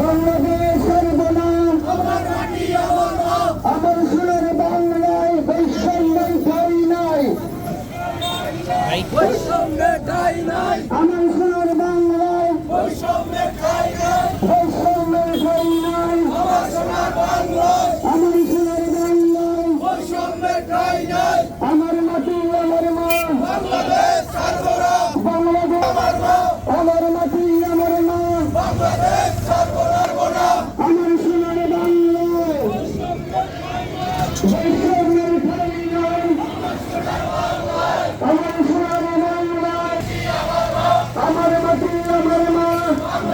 বাংলাদেশ সর্বনাম আমার সোনার বাংলায় বৈষম্যের ঠাই নাই। আমার সোনার বাংলায় বৈষম্যের ঠাই নাই। আমার মাটি আমার মা।